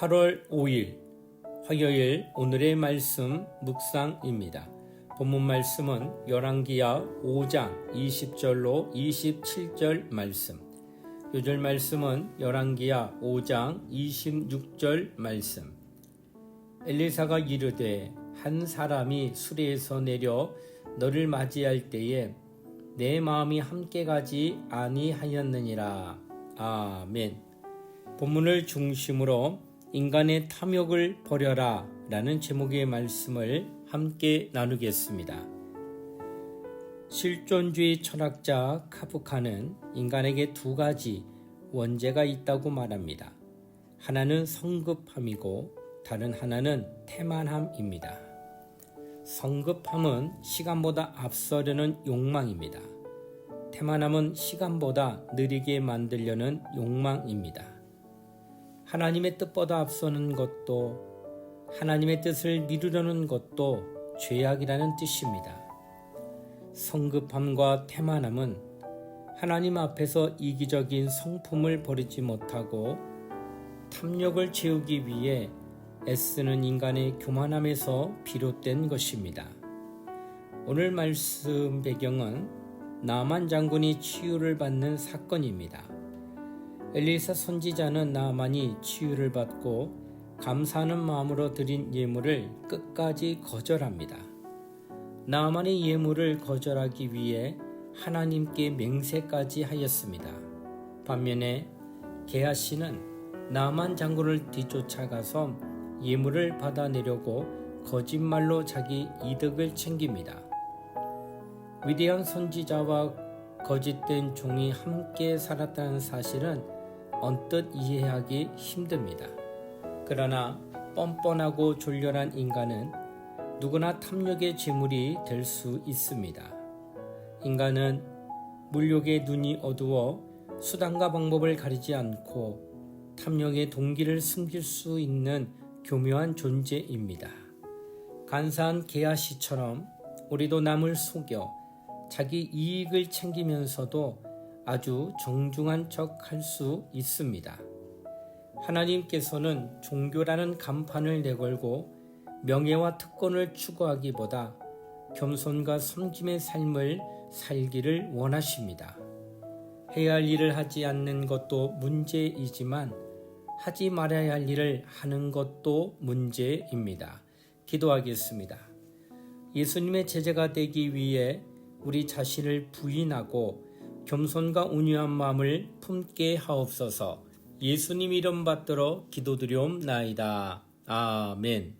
8월 5일 화요일 오늘의 말씀 묵상입니다. 본문 말씀은 열왕기야 5장 20절로 27절 말씀. 요절 말씀은 열왕기야 5장 26절 말씀. 엘리사가 이르되 한 사람이 수레에서 내려 너를 맞이할 때에 내 마음이 함께 가지 아니하였느니라. 아멘. 본문을 중심으로 인간의 탐욕을 버려라 라는 제목의 말씀을 함께 나누겠습니다. 실존주의 철학자 카프카는 인간에게 두 가지 원죄가 있다고 말합니다. 하나는 성급함이고 다른 하나는 태만함입니다. 성급함은 시간보다 앞서려는 욕망입니다. 태만함은 시간보다 느리게 만들려는 욕망입니다. 하나님의 뜻보다 앞서는 것도 하나님의 뜻을 미루려는 것도 죄악이라는 뜻입니다. 성급함과 태만함은 하나님 앞에서 이기적인 성품을 버리지 못하고 탐욕을 채우기 위해 애쓰는 인간의 교만함에서 비롯된 것입니다. 오늘 말씀 배경은 나만 장군이 치유를 받는 사건입니다. 엘리사 선지자는 나만이 치유를 받고 감사하는 마음으로 드린 예물을 끝까지 거절합니다. 나만의 예물을 거절하기 위해 하나님께 맹세까지 하였습니다. 반면에 게하씨는 나만 장군을 뒤쫓아가서 예물을 받아내려고 거짓말로 자기 이득을 챙깁니다. 위대한 선지자와 거짓된 종이 함께 살았다는 사실은 언뜻 이해하기 힘듭니다. 그러나 뻔뻔하고 졸렬한 인간은 누구나 탐욕의 제물이 될 수 있습니다. 인간은 물욕의 눈이 어두워 수단과 방법을 가리지 않고 탐욕의 동기를 숨길 수 있는 교묘한 존재입니다. 간사한 게하시처럼 우리도 남을 속여 자기 이익을 챙기면서도 아주 정중한 척 할 수 있습니다. 하나님께서는 종교라는 간판을 내걸고 명예와 특권을 추구하기보다 겸손과 섬김의 삶을 살기를 원하십니다. 해야 할 일을 하지 않는 것도 문제이지만 하지 말아야 할 일을 하는 것도 문제입니다. 기도하겠습니다. 예수님의 제자가 되기 위해 우리 자신을 부인하고 겸손과 온유한 마음을 품게 하옵소서. 예수님 이름 받들어 기도드리옵나이다. 아멘.